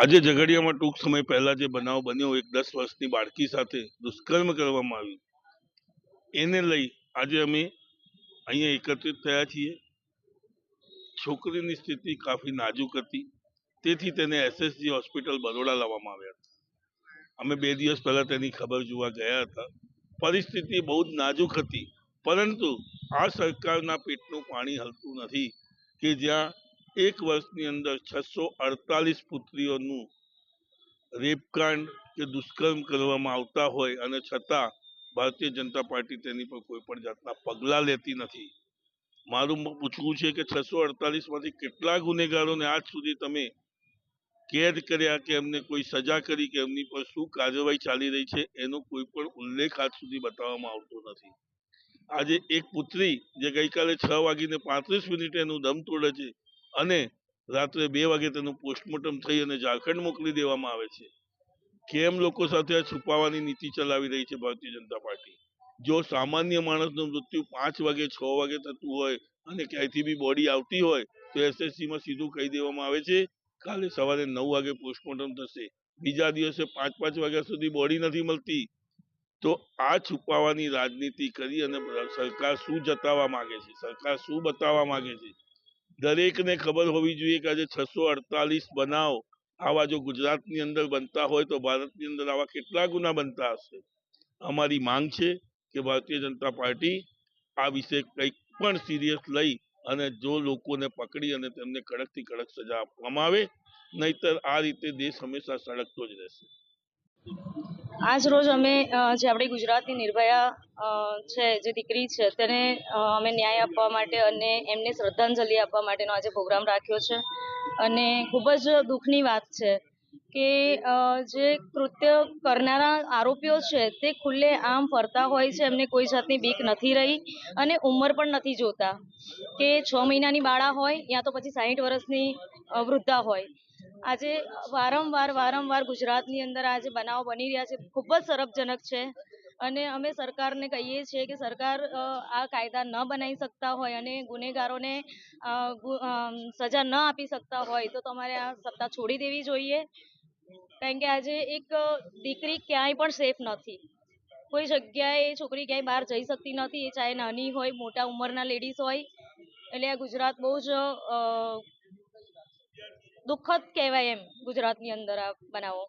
આજે ઝઘડિયામાં ટૂંક સમય પહેલા જે બનાવ બન્યો એક દસ વર્ષની બાળકી સાથે દુષ્કર્મ કરવામાં આવ્યું. એને લઈ આજે અમે અહીંયા એકત્રિત થયા છીએ. છોકરીની સ્થિતિ કાફી નાજુક હતી. તેથી તેને એસએસજી હોસ્પિટલ બરોડા લાવવામાં આવ્યા હતા. અમે બે દિવસ પહેલાં તેની ખબર જોવા ગયા હતા. પરિસ્થિતિ બહુ જ નાજુક હતી. પરંતુ આ સરકારના પેટનું પાણી હલતું નથી કે જ્યાં એક વર્ષની અંદર છસો અડતાલીસ પુત્રીઓનું રેપકાંડ કે દુષ્કર્મ કરવામાં આવતા હોય અને છતાં ભારતીય જનતા પાર્ટી તેની પર કોઈ પણ જાતના પગલાં લેતી નથી. મારું પૂછવું છે કે છસો અડતાલીસમાંથી કેટલા ગુનેગારોને આજ સુધી તમે કેદ કર્યા કે એમને કોઈ સજા કરી કે એમની પર શું કાર્યવાહી ચાલી રહી છે એનો કોઈ પણ ઉલ્લેખ આજ સુધી બતાવવામાં આવતો નથી. આજે એક પુત્રી જે ગઈકાલે છ વાગીને પાંત્રીસ મિનિટે એનું દમ તોડે છે અને રાત્રે બે વાગે તેનું પોસ્ટમોર્ટમ થઈ અને ઝારખંડ મોકલી દેવામાં આવે છે. કેમ લોકો સાથે આ છુપાવવાની નીતિ ચલાવી રહી છે ભારતીય જનતા પાર્ટી? જો સામાન્ય માણસનું મૃત્યુ પાંચ વાગે, છ વાગે થતું હોય અને ક્યાંયથી બી બોડી આવતી હોય, તો એસએસસી માં સીધું કહી દેવામાં આવે છે, કાલે સવારે નવ વાગે પોસ્ટમોર્ટમ થશે. બીજા દિવસે પાંચ પાંચ વાગ્યા સુધી બોડી નથી મળતી. તો આ છુપાવવાની રાજનીતિ કરી અને સરકાર શું જતાવવા માંગે છે? સરકાર શું બતાવવા માંગે છે? દરેકને ખબર હોવી જોઈએ કે આજે છસો અડતાલીસ બનાવ આવા જો ગુજરાતની અંદર બનતા હોય તો ભારતની અંદર આવા કેટલા ગુના બનતા હશે? અમારી માંગ છે કે ભારતીય જનતા પાર્ટી આ વિશે કંઈક પણ સિરિયસ લઈ અને જો લોકોને પકડી અને તેમને કડકથી કડક સજા આપવામાં આવે, નહીતર આ રીતે દેશ હંમેશા સળગતો જ રહેશે. આજ રોજ અમે જે આપણી ગુજરાતની નિર્ભયા છે, જે દીકરી છે, તેને અમે ન્યાય આપવા માટે અને એમને શ્રદ્ધાંજલિ આપવા માટેનો આજે પ્રોગ્રામ રાખ્યો છે. અને ખૂબ જ દુઃખની વાત છે કે જે કૃત્ય કરનારા આરોપીઓ છે, તે ખુલ્લે આમ ફરતા હોય છે, એમને કોઈ જાતની બીક નથી રહી અને ઉંમર પણ નથી જોતા. કે છ મહિનાની બાળા હોય, યા તો પછી સાહીઠ વર્ષની વૃદ્ધા હોય. આજે વારંવાર વારંવાર ગુજરાતની અંદર આજે બનાવો બની રહ્યા છે. ખૂબ જ સરપજનક છે. અને અમે સરકારને કહીએ છીએ કે સરકાર આ કાયદા ન બનાવી શકતા હોય અને ગુનેગારોને સજા ન આપી શકતા હોય તો તમારે આ સત્તા છોડી દેવી જોઈએ. કારણ કે આજે એક દીકરી ક્યાંય પણ સેફ નથી. કોઈ જગ્યાએ છોકરી ક્યાંય બહાર જઈ શકતી નથી. એ ચાહે નાની હોય, મોટા ઉંમરના લેડીઝ હોય. એટલે આ ગુજરાત બહુ જ દુઃખદ કહેવાય એમ ગુજરાતની અંદર આ બનાવો.